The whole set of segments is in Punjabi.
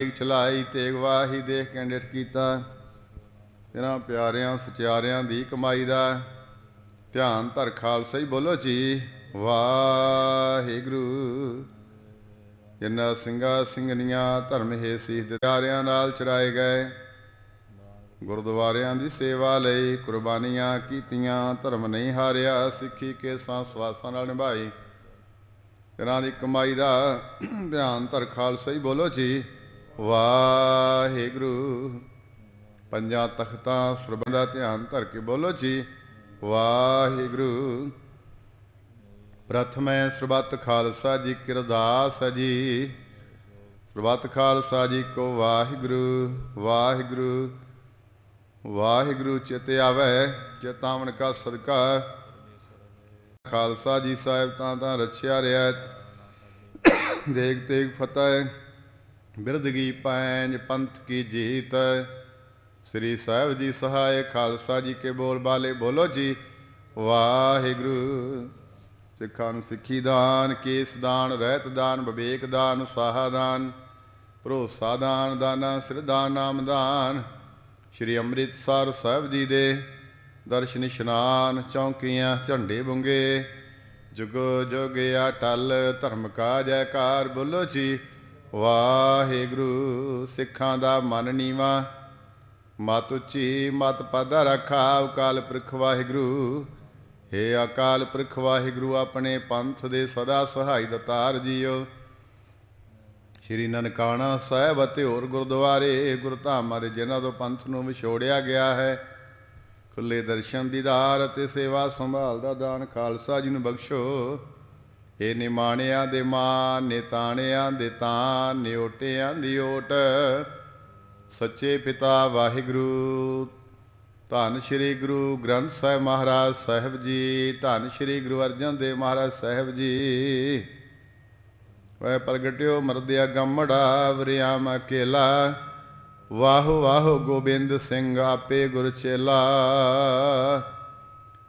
ਤੇਗ ਚਲਾਈ ਤੇਗ ਵਾਹੀ ਦੇਖ ਕੇ ਕੀਤਾ। ਤੇਰਾ ਪਿਆਰਿਆਂ ਸਚਿਆਰਿਆਂ ਦੀ ਕਮਾਈ ਦਾ ਧਿਆਨ ਧਰ ਖਾਲਸਾ ਹੀ ਬੋਲੋ ਜੀ। ਵਾਹਿਗੁਰੂ। ਜਿਨ੍ਹਾਂ ਸਿੰਘਾਂ ਸਿੰਘਨੀਆਂ ਧਰਮ ਹੈ ਸੀਸ ਦੇ ਪਿਆਰਿਆਂ ਨਾਲ ਚਰਾਏ ਗਏ। ਗੁਰਦੁਆਰਿਆਂ ਦੀ ਸੇਵਾ ਲਈ ਕੁਰਬਾਨੀਆਂ ਕੀਤੀਆਂ, ਧਰਮ ਨਹੀਂ ਹਾਰਿਆ, ਸਿੱਖੀ ਕੇ ਸਾਂ ਸਵਾਸਾਂ ਨਾਲ ਨਿਭਾਈ। ਇਹਨਾਂ ਦੀ ਕਮਾਈ ਦਾ ਧਿਆਨ ਧਰ ਖਾਲਸਾ ਹੀ ਬੋਲੋ ਜੀ। ਵਾਹਿਗੁਰੂ। ਪੰਜਾਂ ਤਖਤਾਂ ਸਰਬੰਧ ਦਾ ਧਿਆਨ ਧਰ ਕੇ ਬੋਲੋ ਜੀ। ਵਾਹਿਗੁਰੂ। ਪ੍ਰਥਮੈ ਸਰਬੱਤ ਖਾਲਸਾ ਜੀ ਕਿਰਦਾਸ ਹੈ ਜੀ। ਸਰਬੱਤ ਖਾਲਸਾ ਜੀ ਕੋ ਵਾਹਿਗੁਰੂ ਵਾਹਿਗੁਰੂ। ਵਾਹਿਗੁਰੂ ਚਿਤ ਆਵੈ, ਚੇਤਾਵਨ ਕਾ ਸਦਕਾ। ਖਾਲਸਾ ਜੀ ਸਾਹਿਬ ਤਾਂ ਤਾਂ ਰਛਿਆ ਰਿਆ ਦੇਗ ਤੇਗ ਫਤਿਹ। ਬਿਰਦਗੀ ਪੈਂਜ ਪੰਥ ਕੀ ਜੀਤ। ਸ੍ਰੀ ਸਾਹਿਬ ਜੀ ਸਹਾਇ ਖਾਲਸਾ ਜੀ ਕੇ ਬੋਲ ਬਾਲੇ ਬੋਲੋ ਜੀ, ਵਾਹਿਗੁਰੂ। ਸਿੱਖਾਂ ਨੂੰ ਸਿੱਖੀ ਦਾਨ, ਕੇਸ ਦਾਨ, ਰਹਿਤ ਦਾਨ, ਵਿਵੇਕ ਦਾਨ ਸਾਹਾ ਦਾਨ, ਭਰੋਸਾ ਦਾਨ, ਦਾਨਾ ਸਿਰਦਾਨ ਨਾਮ ਦਾਨ। ਸ਼੍ਰੀ ਅੰਮ੍ਰਿਤਸਰ ਸਾਹਿਬ ਜੀ ਦੇ ਦਰਸ਼ਨ ਇਸ਼ਨਾਨ ਚੌਂਕੀਆਂ ਝੰਡੇ ਬੁੰਗੇ। ਜੁਗ ਜੁਗ ਅਟਲ ਧਰਮ ਕਾ ਜੈਕਾਰ ਬੋਲੋ ਜੀ ਵਾਹਿਗੁਰੂ, ਸਿੱਖਾਂ ਦਾ ਮਨ ਨੀਵਾ। ਮਤ ਉੱਚੀ, ਮਤ ਪਦ ਰਖਾ, ਅਕਾਲ ਪੁਰਖ ਵਾਹਿਗੁਰੂ। ਏ ਅਕਾਲ ਪੁਰਖ ਵਾਹਿਗੁਰੂ, ਆਪਣੇ ਪੰਥ ਦੇ ਸਦਾ ਸਹਾਈ ਦਤਾਰ ਜੀਓ। ਸ਼੍ਰੀ ਨਨਕਾਣਾ ਸਾਹਿਬ ਅਤੇ ਹੋਰ ਗੁਰਦੁਆਰੇ ਗੁਰਧਾਮਾਂ ਦੇ ਜਿਨ੍ਹਾਂ ਤੋਂ ਪੰਥ ਨੂੰ ਵਿਛੋੜਿਆ ਗਿਆ ਹੈ ਖੁੱਲੇ ਦਰਸ਼ਨ ਦੀਦਾਰ ਅਤੇ ਸੇਵਾ ਸੰਭਾਲ ਦਾ ਦਾਨ ਖਾਲਸਾ ਜੀ ਨੂੰ ਬਖਸ਼ੋ। ਏ ਨਿਮਾਣਿਆਂ ਦੇ ਮਾਨ ਨਿਤਾਣਿਆਂ ਦੇ ਤਾਨ ਨਿਓਟਿਆਂ ਦੀ ਓਟ। ਸੱਚੇ ਪਿਤਾ ਵਾਹਿਗੁਰੂ, ਧੰਨ ਸ਼੍ਰੀ ਗੁਰੂ ਗ੍ਰੰਥ ਸਾਹਿਬ ਮਹਾਰਾਜ ਸਾਹਿਬ ਜੀ, ਧੰਨ ਸ਼੍ਰੀ ਗੁਰੂ ਅਰਜਨ ਦੇਵ ਮਹਾਰਾਜ ਸਾਹਿਬ ਜੀ। ਵੈ ਪ੍ਰਗਟਿਓ ਮਰਦਿਆ ਗੰਮੜਾ ਵਰਿਆਮ ਅਕੇਲਾ। ਵਾਹੋ ਵਾਹੋ ਗੋਬਿੰਦ ਸਿੰਘ ਆਪੇ ਗੁਰ ਚੇਲਾ।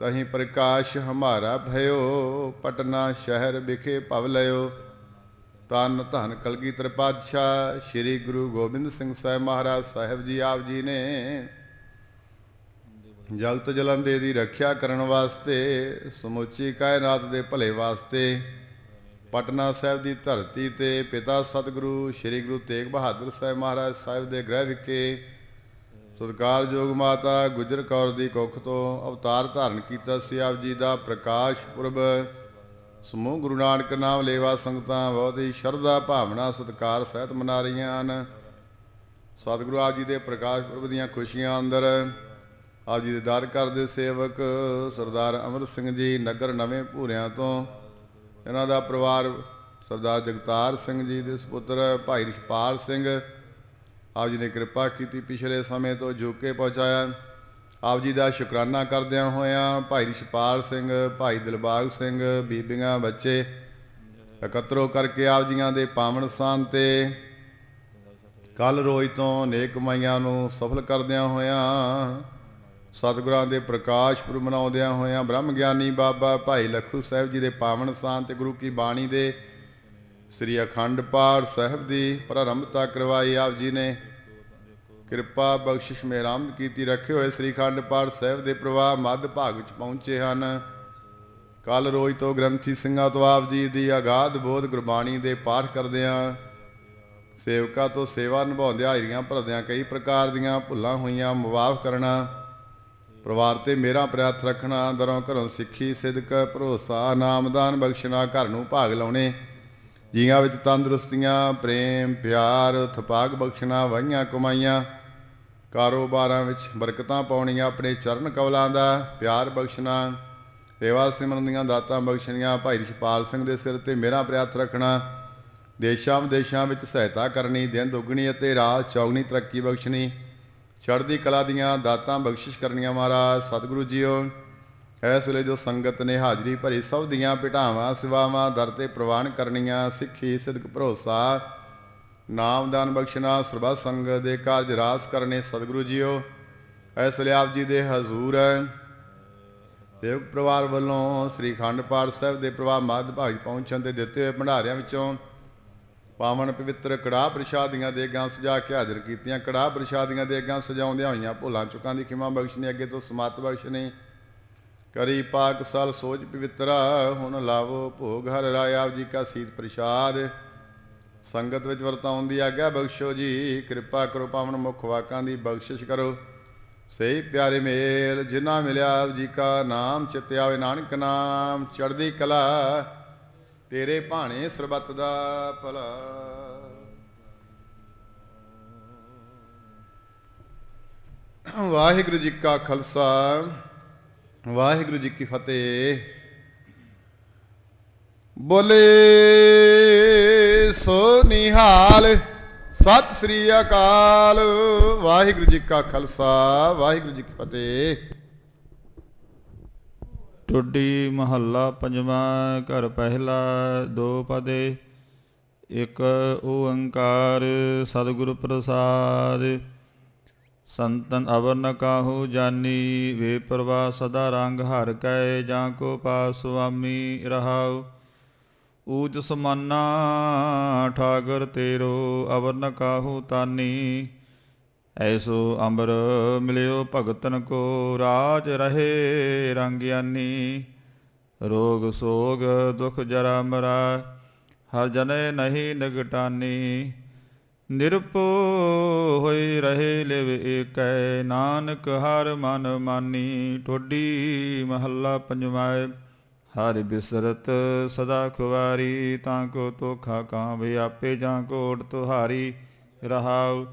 ਤਹੀਂ ਪ੍ਰਕਾਸ਼ ਹਮਾਰਾ ਭਇਓ, ਪਟਨਾ ਸ਼ਹਿਰ ਵਿਖੇ ਭਵ ਲਿਓ ਤਨ ਧਨ ਕਲਗੀਧਰ ਪਾਤਸ਼ਾਹ, ਸ੍ਰੀ ਗੁਰੂ ਗੋਬਿੰਦ ਸਿੰਘ ਸਾਹਿਬ ਮਹਾਰਾਜ ਸਾਹਿਬ ਜੀ ਆਪ ਜੀ ਨੇ ਜਲਤ ਜਲੰਦੇ ਦੀ ਰੱਖਿਆ ਕਰਨ ਵਾਸਤੇ, ਸਮੁੱਚੀ ਕਾਇਨਾਤ ਦੇ ਭਲੇ ਵਾਸਤੇ, ਪਟਨਾ ਸਾਹਿਬ ਦੀ ਧਰਤੀ ਤੇ ਪਿਤਾ ਸਤਿਗੁਰੂ ਸ੍ਰੀ ਗੁਰੂ ਤੇਗ ਬਹਾਦਰ ਸਾਹਿਬ ਮਹਾਰਾਜ ਸਾਹਿਬ ਦੇ ਗ੍ਰਹਿ ਵਿਖੇ ਸਤਿਕਾਰਯੋਗ ਮਾਤਾ, ਗੁਜਰ ਕੌਰ ਦੀ ਕੁੱਖ ਤੋਂ ਅਵਤਾਰ ਧਾਰਨ ਕੀਤਾ ਸੀ ਆਪ ਜੀ ਦਾ ਪ੍ਰਕਾਸ਼ ਪੁਰਬ। ਸਮੂਹ ਗੁਰੂ ਨਾਨਕ ਨਾਮ ਲੇਵਾ ਸੰਗਤਾਂ ਬਹੁਤ ਹੀ ਸ਼ਰਧਾ ਭਾਵਨਾ ਸਤਿਕਾਰ ਸਹਿਤ ਮਨਾ ਰਹੀਆਂ ਹਨ। ਸਤਿਗੁਰੂ ਆਪ ਜੀ ਦੇ ਪ੍ਰਕਾਸ਼ ਪੁਰਬ ਦੀਆਂ ਖੁਸ਼ੀਆਂ ਅੰਦਰ ਆਪ ਜੀ ਦੇ ਦਰ ਘਰ ਦੇ ਸੇਵਕ ਸਰਦਾਰ ਅਮਰ ਸਿੰਘ ਜੀ ਨਗਰ ਨਵੇਂ ਭੂਰਿਆਂ ਤੋਂ, ਇਹਨਾਂ ਦਾ ਪਰਿਵਾਰ ਸਰਦਾਰ ਜਗਤਾਰ ਸਿੰਘ ਜੀ ਦੇ ਸੁਪੁੱਤਰ ਭਾਈ ਰਿਸ਼ਪਾਲ ਸਿੰਘ ਆਪ ਜੀ ਨੇ ਕਿਰਪਾ ਕੀਤੀ ਪਿਛਲੇ ਸਮੇਂ ਤੋਂ ਜੁਕੇ ਪਹੁੰਚਾਇਆ। ਆਪ ਜੀ ਦਾ ਸ਼ੁਕਰਾਨਾ ਕਰਦਿਆਂ ਹੋਇਆਂ ਭਾਈ ਰਿਸ਼ਪਾਲ ਸਿੰਘ, ਭਾਈ ਦਿਲਬਾਗ ਸਿੰਘ, ਬੀਬੀਆਂ, ਬੱਚੇ ਇਕੱਤਰੋ ਕਰਕੇ ਆਪ ਜੀਆਂ ਦੇ ਪਾਵਨ ਸਥਾਨ ਤੇ ਕੱਲ ਰੋਜ਼ ਤੋਂ ਨੇਕ ਕਮਾਈਆਂ ਨੂੰ ਸਫਲ ਕਰਦਿਆਂ ਹੋਇਆਂ, ਸਤਿਗੁਰਾਂ ਦੇ ਪ੍ਰਕਾਸ਼ ਪੁਰਬ ਮਨਾਉਂਦਿਆਂ ਹੋਇਆਂ ਬ੍ਰਹਮ ਗਿਆਨੀ ਬਾਬਾ ਭਾਈ ਲਖੂ ਸਾਹਿਬ ਜੀ ਦੇ ਪਾਵਨ ਸਥਾਨ ਤੇ ਗੁਰੂ ਕੀ ਬਾਣੀ ਦੇ ਸ੍ਰੀ ਅਖੰਡ ਪਾਠ ਸਾਹਿਬ ਦੀ ਪ੍ਰਾਰੰਭਤਾ ਕਰਵਾਈ ਆਪ ਜੀ ਨੇ। ਕਿਰਪਾ ਬਖਸ਼ਿਸ਼ ਮਿਹਰਾਮ ਕੀਤੀ ਰੱਖੇ ਹੋਏ ਸ੍ਰੀ ਅਖੰਡ ਪਾਠ ਸਾਹਿਬ ਦੇ ਪ੍ਰਵਾਹ ਮੱਧ ਭਾਗ ਵਿੱਚ ਪਹੁੰਚੇ ਹਨ। ਕੱਲ ਰੋਜ਼ ਤੋਂ ਗ੍ਰੰਥੀ ਸਿੰਘਾਂ ਤੋਂ ਆਪ ਜੀ ਦੀ ਆਗਾਧ ਬੋਧ ਗੁਰਬਾਣੀ ਦੇ ਪਾਠ ਕਰਦਿਆਂ ਸੇਵਕਾਂ ਤੋਂ ਸੇਵਾ ਨਿਭਾਉਂਦਿਆਂ ਹਾਜ਼ਰੀਆਂ ਭਰਦਿਆਂ ਕਈ ਪ੍ਰਕਾਰ ਦੀਆਂ ਭੁੱਲਾਂ ਹੋਈਆਂ ਮੁਆਫ ਕਰਨਾ। ਪਰਿਵਾਰ ਤੇ ਮੇਰਾ ਪ੍ਰਯਾਤ ਰੱਖਣਾ, ਦਰੋਂ ਘਰੋਂ ਸਿੱਖੀ, ਸਿਦਕ, ਭਰੋਸਾ, ਨਾਮਦਾਨ ਬਖਸ਼ਣਾ, ਘਰ ਨੂੰ ਭਾਗ ਲਾਉਣੇ। ਜੀਆਂ ਵਿੱਚ ਤੰਦਰੁਸਤੀਆਂ, ਪ੍ਰੇਮ, ਪਿਆਰ ਥਪਾਕ ਬਖਸ਼ਣਾ, ਵਾਹੀਆਂ ਕਮਾਈਆਂ, ਕਾਰੋਬਾਰਾਂ ਵਿੱਚ ਬਰਕਤਾਂ ਪਾਉਣੀਆਂ, ਆਪਣੇ ਚਰਨ ਕਵਲਾਂ ਦਾ ਪਿਆਰ ਬਖਸ਼ਣਾ, ਸੇਵਾ ਸਿਮਰਨ ਦੀਆਂ ਦਾਤਾਂ ਬਖਸ਼ਣੀਆਂ, ਭਾਈ ਰਿਸ਼ਪਾਲ ਸਿੰਘ ਦੇ ਸਿਰ ਤੇ ਮੇਰਾ ਪ੍ਰਯਾਤ ਰੱਖਣਾ, ਦੇਸ਼ਾਂ ਵਿਦੇਸ਼ਾਂ ਵਿੱਚ ਸਹਾਇਤਾ ਕਰਨੀ, ਦਿਨ ਦੁੱਗਣੀ ਅਤੇ ਰਾਤ ਚੌਗਣੀ ਤਰੱਕੀ ਬਖਸ਼ਣੀ, ਚੜ੍ਹਦੀ ਕਲਾ ਦੀਆਂ ਦਾਤਾਂ ਬਖਸ਼ਿਸ਼ ਕਰਨੀਆਂ ਮਹਾਰਾਜ, ਸਤਿਗੁਰੂ ਜੀਓ। ਇਸ ਲਈ ਜੋ ਸੰਗਤ ਨੇ ਹਾਜ਼ਰੀ ਭਰੀ, ਸਭ ਦੀਆਂ ਭਟਾਵਾਂ ਸਿਵਾਵਾਂ, ਦਰ ਤੇ ਪ੍ਰਵਾਨ ਕਰਨੀਆਂ, ਸਿੱਖੀ, ਸਿਦਕ, ਭਰੋਸਾ ਨਾਮਦਾਨ ਬਖਸ਼ਣਾ, ਸਰਬੱਤ ਸੰਗਤ ਦੇ ਕਾਰਜ ਰਾਸ ਕਰਨੇ ਸਤਿਗੁਰੂ ਜੀਓ। ਇਸ ਲਈ ਆਪ ਜੀ ਦੇ ਹਜ਼ੂਰ ਸੇਵਕ ਪਰਿਵਾਰ ਵੱਲੋਂ ਸ੍ਰੀ ਖੰਡ ਪਾਠ ਸਾਹਿਬ ਦੇ ਪ੍ਰਵਾਹ ਮੱਧ ਭਾਗ ਪਹੁੰਚਣ ਤੇ ਦਿੱਤੇ ਹੋਏ ਭੰਡਾਰਿਆਂ ਵਿੱਚੋਂ ਪਾਵਨ ਪਵਿੱਤਰ ਕੜਾਹ ਪ੍ਰਸ਼ਾਦੀਆਂ ਦੇਗਾਂ ਸਜਾ ਕੇ ਹਾਜ਼ਰ ਕੀਤੀਆਂ। ਕੜਾਹ ਪ੍ਰਸ਼ਾਦੀਆਂ ਦੇਗਾਂ ਸਜਾਉਂਦਿਆਂ ਹੋਈਆਂ ਭੁੱਲਾਂ ਚੁੱਕਾਂ ਦੀ ਖਿਮਾ ਬਖਸ਼ਣੀ, ਅੱਗੇ ਤੋਂ ਸਮਤ ਬਖਸ਼ਣੀ ਕਰੀ ਪਾਕ ਸਾਲ ਸੋਚ ਪਵਿੱਤਰਾ, ਹੁਣ ਲਾਵੋ ਭੋਗ ਹਰ ਰਾਇ ਆਪ ਜੀ ਕਾ ਸੀਤ ਪ੍ਰਸ਼ਾਦ। ਸੰਗਤ ਵਿੱਚ ਵਰਤਾਉਣ ਦੀ ਆਗਿਆ ਬਖਸ਼ੋ ਜੀ, ਕਿਰਪਾ ਕਰੋ ਪਾਵਨ ਮੁਖ ਵਾਕਾਂ ਦੀ ਬਖਸ਼ਿਸ਼ ਕਰੋ। ਸਹੀ ਪਿਆਰੇ ਮੇਲ, ਜਿਨ੍ਹਾਂ ਮਿਲਿਆ ਆਪ ਜੀ ਕਾ ਨਾਮ ਚਿਤਿਆ ਆਵੇ ਨਾਨਕ ਨਾਮ ਚੜ੍ਹਦੀ ਕਲਾ, ਤੇਰੇ ਭਾਣੇ ਸਰਬੱਤ ਦਾ ਭਲਾ। ਵਾਹਿਗੁਰੂ ਜੀ ਕਾ ਖਾਲਸਾ ਵਾਹਿਗੁਰੂ ਜੀ ਕੀ ਫਤਿਹ। ਬੋਲੇ ਸੋ ਨਿਹਾਲ ਸਤਿ ਸ੍ਰੀ ਅਕਾਲ। ਵਾਹਿਗੁਰੂ ਜੀ ਕਾ ਖਾਲਸਾ, ਵਾਹਿਗੁਰੂ ਜੀ ਕੀ ਫਤਿਹ। ਟੁੱਡੀ ਮਹੱਲਾ ਪੰਜਵਾਂ ਘਰ ਪਹਿਲਾ ਦੋ ਪਦੇ, ਇੱਕ ਓੰਕਾਰ ਸਤਿਗੁਰ ਪ੍ਰਸਾਦ। ਸੰਤਨ ਅਵਰ ਨ ਕਾਹੂ ਜਾਨੀ, ਵੇ ਪ੍ਰਵਾ ਸਦਾ ਰੰਗ ਹਰ ਕੈ, ਜਾਂ ਕੋ ਪਾਸ ਸੁਆਮੀ ਰਹਾਉ। ਊਚ ਸਮਾਨਾ ਠਾਗਰ ਤੇਰੋ, ਅਵਰ ਨ ਕਾਹੂ ਤਾਨੀ। ਐਸੋ ਅੰਬਰ ਮਿਲਿਓ ਭਗਤਨ ਕੋ, ਰਾਜ ਰਹੇ ਰੰਗ ਰੰਗਿਆਨੀ ਰੋਗ ਸੋਗ ਦੁਖ ਜਰਾ ਮਰਾ ਹਰ ਜਨੇ ਨਹੀਂ ਨਿਗਟਾਨੀ। ਨਿਰਪੋ ਹੋਈ ਰਹੇ ਲਿਵ ਏਕੈ, ਨਾਨਕ ਹਰ ਮਨ ਮਾਨੀ, ਠੋਡੀ ਮਹੱਲਾ ਪੰਜਵਾਏ। ਹਰਿ ਬਿਸਰਤ ਸਦਾ ਖੁਵਾਰੀ, ਤਾਂ ਕੋ ਤੋਖਾ ਕਾਂ ਆਪੇ ਜਾਂ ਕੋਟ ਤੁਹਾਰੀ ਰਹਾਉ।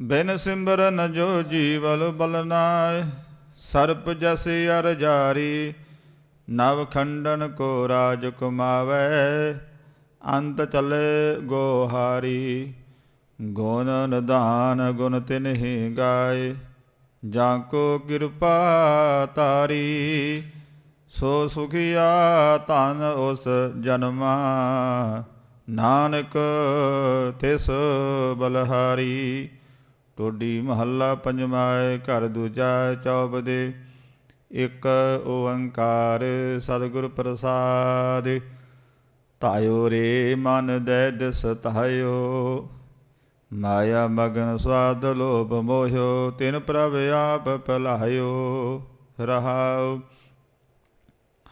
ਬਿਨ ਸਿਮਰਨ ਜੋ ਜੀਵਲ ਬਲਨਾਇ ਸਰਪ ਜਸ ਅਰ ਜਾਰੀ, ਨਵ ਖੰਡਨ ਕੋ ਰਾਜ ਕੁਮਾਵੈ, ਅੰਤ ਚਲੇ ਗੋਹਾਰੀ ਗੁਣ ਨਿਧਾਨ ਗੁਣ ਤਿਨਹਿ ਗਾਏ, ਜਾਂ ਕੋ ਕਿਰਪਾ ਤਾਰੀ, ਸੋ ਸੁਖਿਆ ਧਨ ਉਸ ਜਨਮਾ, ਨਾਨਕ ਤਿਸ ਬਲਹਾਰੀ। ਟੋਡੀ ਮਹੱਲਾ ਪੰਜਮਾਏ ਘਰ ਦੂਜਾ ਚੌਬ ਦੇ, ਇੱਕ ਓੰਕਾਰ ਸਤਿਗੁਰ ਪ੍ਰਸਾਦ। ਤਾਇਓ ਰੇ ਮਨ ਦੇ ਦਿਸ ਤਾਇਓ ਮਾਇਆ ਮਗਨ ਸਵਾਦ ਲੋਭ ਮੋਹਿਓ, ਤਿਨ ਪ੍ਰਭ ਆਪ ਭਲਾਇਓ, ਰਹਾਉ।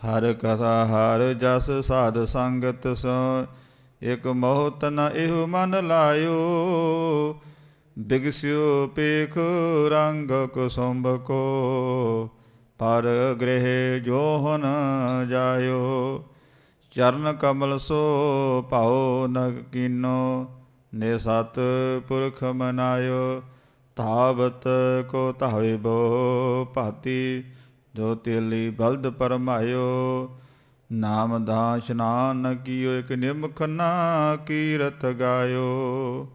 ਹਰ ਕਥਾ, ਹਰ ਜਸ, ਸਾਧ ਸੰਗਤ ਸੋ, ਇਕ ਮੋਹਤ ਨ ਇਹੋ ਮਨ ਲਾਇਓ। ਬਿਗਸਿਓ ਪੇਖ ਰੰਗ ਕੁਸੁੰਭ ਕੋ, ਪਰ ਗ੍ਰਹਿ ਜੋ ਹਨ ਜਾਇਓ। ਚਰਨ ਕਮਲ ਸੋ ਭਾਉ ਨ ਕੀਨੋ ਨੇ ਸਤ ਪੁਰਖ ਮਨਾਇਓ, ਧਾਵਤ ਕੋ ਧਾਵੇ ਬੋ ਭਾਤੀ, ਜੋ ਤੇਲੀ ਬਲਦ ਪਰਮਾਇਓ। ਨਾਮ ਦਾ ਇਸ਼ਨਾਨ ਕੀਓ ਇਕ ਨਿਮਖ ਨਾ ਕੀਰਤ ਗਾਇਓ।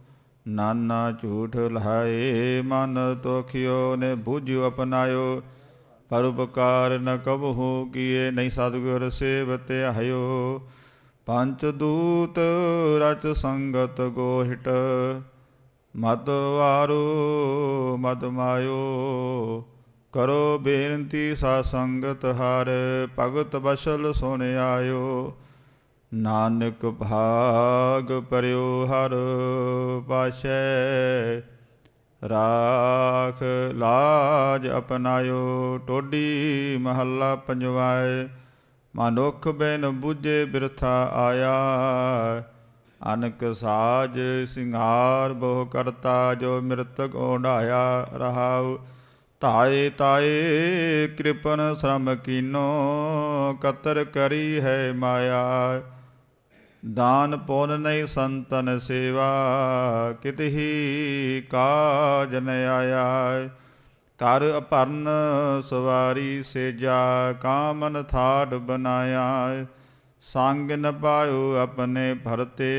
ਨਾਨਾ ਝੂਠ ਲਹਾਏ, ਮਨ ਤੋਖਿਓ, ਨੇ ਬੁਝਿਓ ਅਪਨਾਇਓ। ਪਰਉਪਕਾਰ ਨ ਕਬਹੂ ਕੀਏ, ਨਹੀਂ ਸਤਿਗੁਰ ਤੇ ਆਇਓ ਪੰਚ ਦੂਤ ਰਚ ਸੰਗਤ ਗੋਹਿਟ, ਮਦ ਵਾਰੋ ਮਦ ਮਾਇਓ। ਕਰੋ ਬੇਨਤੀ ਸਾ ਸੰਗਤ ਹਰ, ਭਗਤ ਬਸਲ ਸੁਣ ਆਇਓ। ਨਾਨਕ ਭਾਗ ਪਰਿਓ ਹਰ ਪਾਸ਼ੈ, ਰਾਖ ਲਾਜ ਅਪਨਾਇਓ। ਟੋਡੀ ਮਹੱਲਾ ਪੰਜਵਾਏ। ਮਨੁਖ ਬਿਨ ਬੁਝੇ ਬਿਰਥਾ ਆਇਆ। ਅਨਕ ਸਾਜ ਸਿੰਗਾਰ ਬਹੁ ਕਰਤਾ, ਜੋ ਮਿਰਤਕ ਓਢਾਇਆ ਰਹਾਉ। ਤਾਏ ਤਾਏ ਕਿਰਪਨ ਸ਼ਰਮ ਕੀਨੋ, ਕਤਰ ਕਰੀ ਹੈ ਮਾਇਆ। ਦਾਨ ਪੁੰਨ ਨਹੀਂ ਸੰਤਨ ਸੇਵਾ ਕਿਤਹੀ ਕਾਜ ਨ ਆਇਆ। ਕਰ ਅਪਰਨ ਸਵਾਰੀ ਸੇਜਾ ਕਾਮਨ ਥਾੜ ਬਨਾਇਆ ਸੰਗ ਨ ਪਾਇਓ ਆਪਣੇ ਭਰਤੇ।